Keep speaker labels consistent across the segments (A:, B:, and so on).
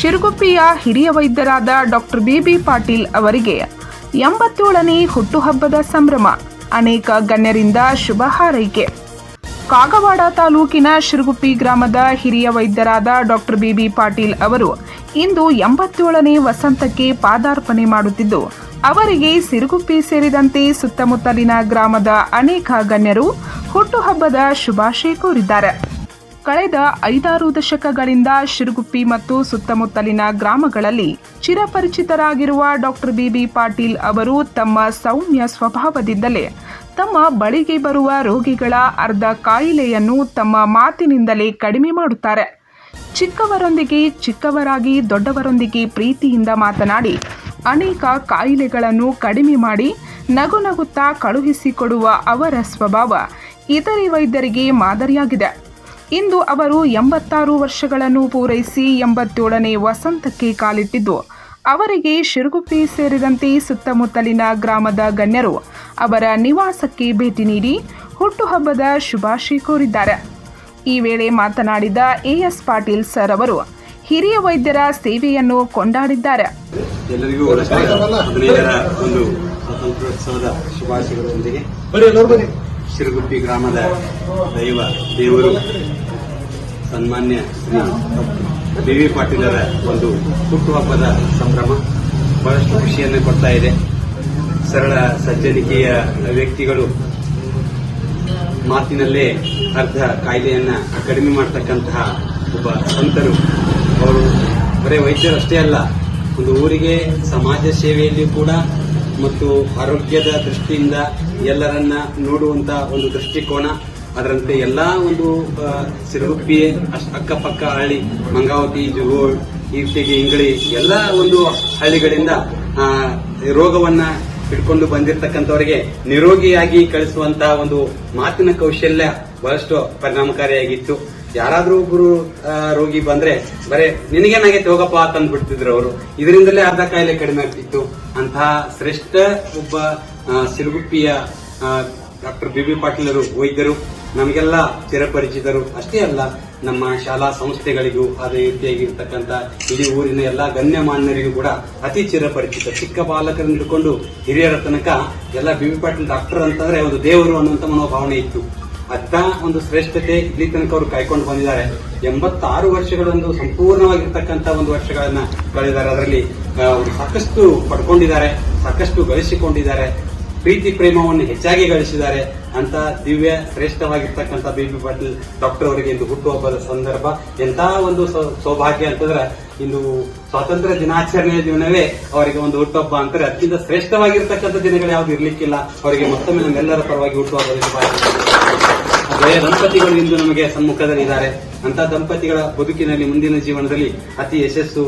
A: ಶಿರಗುಪ್ಪಿಯ ಹಿರಿಯ ವೈದ್ಯರಾದ ಡಾಕ್ಟರ್ ಬಿಬಿ ಪಾಟೀಲ್ ಅವರಿಗೆ ಎಂಬತ್ತೇಳನೇ ಹುಟ್ಟುಹಬ್ಬದ ಸಂಭ್ರಮ, ಅನೇಕ ಗಣ್ಯರಿಂದ ಶುಭ ಹಾರೈಕೆ. ಕಾಗವಾಡ ತಾಲೂಕಿನ ಶಿರಗುಪ್ಪಿ ಗ್ರಾಮದ ಹಿರಿಯ ವೈದ್ಯರಾದ ಡಾಕ್ಟರ್ ಬಿಬಿ ಪಾಟೀಲ್ ಅವರು ಇಂದು ಎಂಬತ್ತೇಳನೇ ವಸಂತಕ್ಕೆ ಪಾದಾರ್ಪಣೆ ಮಾಡುತ್ತಿದ್ದು, ಅವರಿಗೆ ಸಿರುಗುಪ್ಪಿ ಸೇರಿದಂತೆ ಸುತ್ತಮುತ್ತಲಿನ ಗ್ರಾಮದ ಅನೇಕ ಗಣ್ಯರು ಹುಟ್ಟುಹಬ್ಬದ ಶುಭಾಶಯ ಕೋರಿದ್ದಾರೆ. ಕಳೆದ ಐದಾರು ದಶಕಗಳಿಂದ ಶಿರುಗುಪ್ಪಿ ಮತ್ತು ಸುತ್ತಮುತ್ತಲಿನ ಗ್ರಾಮಗಳಲ್ಲಿ ಚಿರಪರಿಚಿತರಾಗಿರುವ ಡಾಕ್ಟರ್ ಬಿಬಿ ಪಾಟೀಲ್ ಅವರು ತಮ್ಮ ಸೌಮ್ಯ ಸ್ವಭಾವದಿಂದಲೇ ತಮ್ಮ ಬಳಿಗೆ ಬರುವ ರೋಗಿಗಳ ಅರ್ಧ ಕಾಯಿಲೆಯನ್ನು ತಮ್ಮ ಮಾತಿನಿಂದಲೇ ಕಡಿಮೆ ಮಾಡುತ್ತಾರೆ. ಚಿಕ್ಕವರೊಂದಿಗೆ ಚಿಕ್ಕವರಾಗಿ ದೊಡ್ಡವರೊಂದಿಗೆ ಪ್ರೀತಿಯಿಂದ ಮಾತನಾಡಿ, ಅನೇಕ ಕಾಯಿಲೆಗಳನ್ನು ಕಡಿಮೆ ಮಾಡಿ ನಗು ನಗುತ್ತಾ ಕಳುಹಿಸಿಕೊಡುವ ಅವರ ಸ್ವಭಾವ ಇತರೆ ವೈದ್ಯರಿಗೆ ಮಾದರಿಯಾಗಿದೆ. ಇಂದು ಅವರು ಎಂಬತ್ತಾರು ವರ್ಷಗಳನ್ನು ಪೂರೈಸಿ ಎಂಬತ್ತೇಳನೇ ವಸಂತಕ್ಕೆ ಕಾಲಿಟ್ಟಿದ್ದು. ಅವರಿಗೆ ಶಿರುಗುಪ್ಪಿ ಸೇರಿದಂತೆ ಸುತ್ತಮುತ್ತಲಿನ ಗ್ರಾಮದ ಗಣ್ಯರು ಅವರ ನಿವಾಸಕ್ಕೆ ಭೇಟಿ ನೀಡಿ ಹುಟ್ಟುಹಬ್ಬದ ಶುಭಾಶಯ ಕೋರಿದ್ದಾರೆ. ಈ ವೇಳೆ ಮಾತನಾಡಿದ ಎಎಸ್ ಪಾಟೀಲ್ ಸರ್ ಅವರು ಹಿರಿಯ ವೈದ್ಯರ ಸೇವೆಯನ್ನು ಕೊಂಡಾಡಿದ್ದಾರೆ.
B: ಎಲ್ಲರಿಗೂ ಒಂದು ಸ್ವಾತಂತ್ರ್ಯೋತ್ಸವದ ಗ್ರಾಮದ ದೈವ, ದೇವರು, ಸನ್ಮಾನ್ಯ ಶ್ರೀ ಬಿ ಪಾಟೀಲರ ಒಂದು ಹುಟ್ಟುಹಬ್ಬದ ಸಂಭ್ರಮ. ಬಹಳಷ್ಟು ಖುಷಿಯನ್ನು ಕೊಡ್ತಾ ಇದೆ. ಸರಳ, ಸಜ್ಜನಿಕೆಯ ವ್ಯಕ್ತಿಗಳು ಮಾತಿನಲ್ಲೇ ಅರ್ಧ ಕಾಯಿಲೆಯನ್ನ ಕಡಿಮೆ ಮಾಡತಕ್ಕಂತಹ ಒಬ್ಬ ಸಂತರು. ಅವರು ಬರೇ ವೈದ್ಯರಷ್ಟೇ ಅಲ್ಲ, ಒಂದು ಊರಿಗೆ ಸಮಾಜ ಸೇವೆಯಲ್ಲಿ ಕೂಡ ಮತ್ತು ಆರೋಗ್ಯದ ದೃಷ್ಟಿಯಿಂದ ಎಲ್ಲರನ್ನ ನೋಡುವಂತ ಒಂದು ದೃಷ್ಟಿಕೋನ. ಅದರಂತೆ ಎಲ್ಲಾ ಒಂದು ಸಿರುಗುಪ್ಪಿ ಅಕ್ಕಪಕ್ಕ ಹಳ್ಳಿ, ಮಂಗಾವತಿ, ಜುಗೋಳ್, ಈರ್ತಿಗೆ ಇಂಗಳಿ ಎಲ್ಲ ಒಂದು ಹಳ್ಳಿಗಳಿಂದ ರೋಗವನ್ನ ಹಿಡ್ಕೊಂಡು ಬಂದಿರತಕ್ಕಂಥವರಿಗೆ ನಿರೋಗಿಯಾಗಿ ಕಳಿಸುವಂತಹ ಒಂದು ಮಾತಿನ ಕೌಶಲ್ಯ ಬಹಳಷ್ಟು ಪರಿಣಾಮಕಾರಿಯಾಗಿತ್ತು. ಯಾರಾದ್ರೂ ಒಬ್ರು ರೋಗಿ ಬಂದ್ರೆ, ಬರೇ, ನಿನಗೇನಾಗೈತೆ ಹೋಗಪ್ಪ ಅಂತ ಅಂದ್ಬಿಡ್ತಿದ್ರು ಅವರು. ಇದರಿಂದಲೇ ಅರ್ಧ ಕಾಯಿಲೆ ಕಡಿಮೆ ಆಗ್ತಿತ್ತು. ಅಂತಹ ಶ್ರೇಷ್ಠ ಒಬ್ಬ ಸಿರುಗುಪ್ಪಿಯ ಡಾಕ್ಟರ್ ಬಿ ಬಿ ಪಾಟೀಲರು ವೈದ್ಯರು, ನಮಗೆಲ್ಲ ಚಿರಪರಿಚಿತರು. ಅಷ್ಟೇ ಅಲ್ಲ, ನಮ್ಮ ಶಾಲಾ ಸಂಸ್ಥೆಗಳಿಗೂ ಅದೇ ರೀತಿಯಾಗಿರ್ತಕ್ಕಂಥ ಇಡೀ ಊರಿನ ಎಲ್ಲ ಗಣ್ಯಮಾನ್ಯರಿಗೂ ಕೂಡ ಅತಿ ಚಿರಪರಿಚಿತ ಚಿಕ್ಕ ಬಾಲಕರನ್ನು ಹಿಡ್ಕೊಂಡು ಹಿರಿಯರ ತನಕ ಎಲ್ಲ ಬಿ ಬಿ ಪಾಟೀಲ್ ಡಾಕ್ಟರ್ ಅಂತಂದ್ರೆ ಒಂದು ದೇವರು ಅನ್ನುವಂಥ ಮನೋಭಾವನೆ ಇತ್ತು. ಅಂತ ಒಂದು ಶ್ರೇಷ್ಠತೆ ಇಲ್ಲಿ ತನಕ ಅವರು ಕಾಯ್ಕೊಂಡು ಬಂದಿದ್ದಾರೆ. ಎಂಬತ್ತಾರು ವರ್ಷಗಳೊಂದು ಸಂಪೂರ್ಣವಾಗಿರ್ತಕ್ಕಂಥ ಒಂದು ವರ್ಷಗಳನ್ನ ಕಳೆದಿದ್ದಾರೆ. ಅದರಲ್ಲಿ ಅವರು ಸಾಕಷ್ಟು ಪಡ್ಕೊಂಡಿದ್ದಾರೆ, ಸಾಕಷ್ಟು ಗಳಿಸಿಕೊಂಡಿದ್ದಾರೆ. ಪ್ರೀತಿ ಪ್ರೇಮವನ್ನು ಹೆಚ್ಚಾಗಿ ಗಳಿಸಿದ್ದಾರೆ ಅಂತ ದಿವ್ಯ ಶ್ರೇಷ್ಠವಾಗಿರ್ತಕ್ಕಂಥ ಬಿ ಬಿ ಪಾಟೀಲ್ ಡಾಕ್ಟರ್ ಅವರಿಗೆ ಇಂದು ಹುಟ್ಟುಹಬ್ಬದ ಸಂದರ್ಭ. ಎಂತ ಒಂದು ಸೌಭಾಗ್ಯ ಅಂತಂದ್ರೆ ಇಂದು ಸ್ವಾತಂತ್ರ್ಯ ದಿನಾಚರಣೆಯ ದಿನವೇ ಅವರಿಗೆ ಒಂದು ಹುಟ್ಟುಹಬ್ಬ ಅಂತಾರೆ ಅತ್ಯಂತ ಶ್ರೇಷ್ಠವಾಗಿರ್ತಕ್ಕಂಥ ದಿನಗಳು ಯಾವ್ದು ಇರ್ಲಿಕ್ಕಿಲ್ಲ ಅವರಿಗೆ ಮತ್ತೊಮ್ಮೆ ನಮ್ಮೆಲ್ಲರ ಪರವಾಗಿ. ದ್ವಯ ದಂಪತಿಗಳು ಇಂದು ನಮಗೆ ಸಮ್ಮುಖದಲ್ಲಿ ಇದ್ದಾರೆ ಅಂತ ದಂಪತಿಗಳ ಬದುಕಿನಲ್ಲಿ ಮುಂದಿನ ಜೀವನದಲ್ಲಿ ಅತಿ ಯಶಸ್ಸು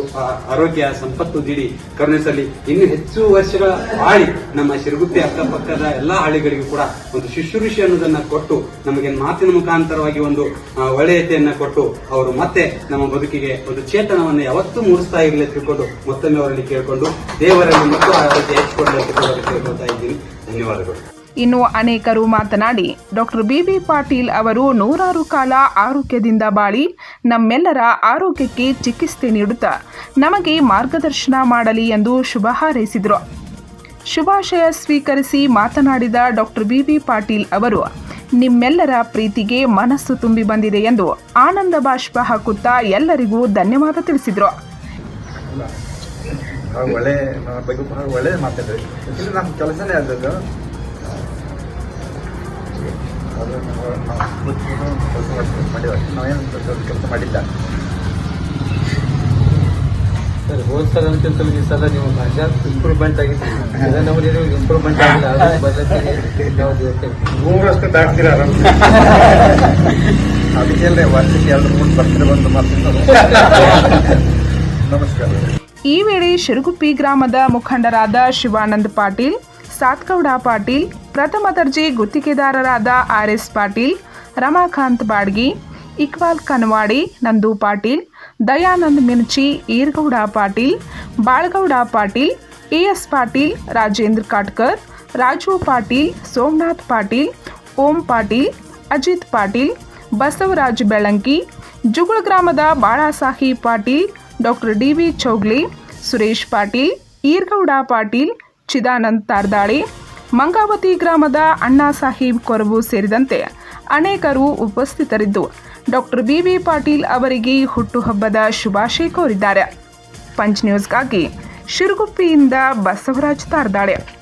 B: ಆರೋಗ್ಯ, ಸಂಪತ್ತು ದಿಡಿ ಕರುಣಿಸಲಿ ಇನ್ನು ಹೆಚ್ಚು ವರ್ಷಗಳ ಬಾಳಿ ನಮ್ಮ ಶಿರಗುತ್ತಿ ಅಕ್ಕಪಕ್ಕದ ಎಲ್ಲಾ ಹಳ್ಳಿಗಳಿಗೂ ಕೂಡ ಒಂದು ಶುಶ್ರೂಷೆ ಅನ್ನೋದನ್ನ ಕೊಟ್ಟು ನಮಗೆ ಮಾತಿನ ಮುಖಾಂತರವಾಗಿ ಒಂದು ಒಳ್ಳೆಯತೆಯನ್ನ ಕೊಟ್ಟು ಅವರು ಮತ್ತೆ ನಮ್ಮ ಬದುಕಿಗೆ ಒಂದು ಚೇತನವನ್ನು ಯಾವತ್ತೂ ಮೂಡಿಸ್ತಾ ಇರಲಿ ತಿಳ್ಕೊಂಡು ಮತ್ತೊಮ್ಮೆ ಅವರಲ್ಲಿ ಕೇಳಿಕೊಂಡು ದೇವರನ್ನು ಮತ್ತು ಆರೋಗ್ಯ ಅಂತ ಕೇಳ್ಕೊಳ್ತಾ ಇದ್ದೀನಿ. ಧನ್ಯವಾದಗಳು.
A: ಇನ್ನು ಅನೇಕರು ಮಾತನಾಡಿ, ಡಾಕ್ಟರ್ ಬಿಬಿ ಪಾಟೀಲ್ ಅವರು ನೂರಾರು ಕಾಲ ಆರೋಗ್ಯದಿಂದ ಬಾಳಿ ನಮ್ಮೆಲ್ಲರ ಆರೋಗ್ಯಕ್ಕೆ ಚಿಕಿತ್ಸೆ ನೀಡುತ್ತಾ ನಮಗೆ ಮಾರ್ಗದರ್ಶನ ಮಾಡಲಿ ಎಂದು ಶುಭ ಹಾರೈಸಿದರು. ಶುಭಾಶಯ ಸ್ವೀಕರಿಸಿ ಮಾತನಾಡಿದ ಡಾಕ್ಟರ್ ಬಿಬಿ ಪಾಟೀಲ್ ಅವರು. ನಿಮ್ಮೆಲ್ಲರ ಪ್ರೀತಿಗೆ ಮನಸ್ಸು ತುಂಬಿ ಬಂದಿದೆ ಎಂದು ಆನಂದ ಬಾಷ್ಪ ಹಾಕುತ್ತಾ ಎಲ್ಲರಿಗೂ ಧನ್ಯವಾದ ತಿಳಿಸಿದರು
C: ಒಳ್ಳೆ ಒಳ್ಳೆ ಮಾತಾಡ್ರಿ ನಮ್ಮ ಕೆಲಸನೇ ಅದು ನಾವೇನು ಕೆಲಸ ಮಾಡಿಲ್ಲ
D: ಸರ್ ಹೋದ್ ಸಲ ಅಂತಿಂತಲೂ ಈ ಸಲ ನೀವು ಭಾಷಾ ಇಂಪ್ರೂವ್ಮೆಂಟ್ ಆಗಿತ್ತು ನಮ್ಮಲ್ಲಿ ಇಂಪ್ರೂವ್ಮೆಂಟ್ ಆಗಿಲ್ಲ
C: ದಾಟ್ತೀರ ಅದಕ್ಕೆ ವರ್ಷಕ್ಕೆ ಎರಡು ಮೂರು ಬರ್ತಾರೆ ಬಂದು ನಮಸ್ಕಾರ.
A: ಈ ವೇಳೆ ಶಿರುಗುಪ್ಪಿ ಗ್ರಾಮದ ಮುಖಂಡರಾದ ಶಿವಾನಂದ್ ಪಾಟೀಲ್ ಸಾತ್ಗೌಡ ಪಾಟೀಲ್ ಪ್ರಥಮ ದರ್ಜೆ ಗುತ್ತಿಗೆದಾರರಾದ R S Patil Ramakant Badgi Iqbal Kanwadi, Nandu Patil, Dayanand Mirchi, Irgouda Patil, Balgouda Patil A S Patil, Rajendra Katkar, Raju Patil, Somanath Patil, Om Patil, Ajit Patil, Basavaraj Belanki, Jugul ಗ್ರಾಮದ Balasahi Patil, doctor D V Chougli, Suresh Patil, Irgouda Patil, Chidanand Tardali, Mangavati ಗ್ರಾಮದ ಅಣ್ಣಾ ಸಾಹೀಬ್ ಕೊರಬು ಸೇರಿದಂತೆ ಅನೇಕರು ಉಪಸ್ಥಿತರಿದ್ದು doctor B B Patil ಅವರಿಗೆ ಹುಟ್ಟುಹಬ್ಬದ ಶುಭಾಶಯ ಕೋರಿದ್ದಾರೆ. Punch ನ್ಯೂಸ್ಗಾಗಿ ಶಿರುಗುಪ್ಪಿಯಿಂದ ಬಸವರಾಜ್ ತಾರ್ದಾಳೆ.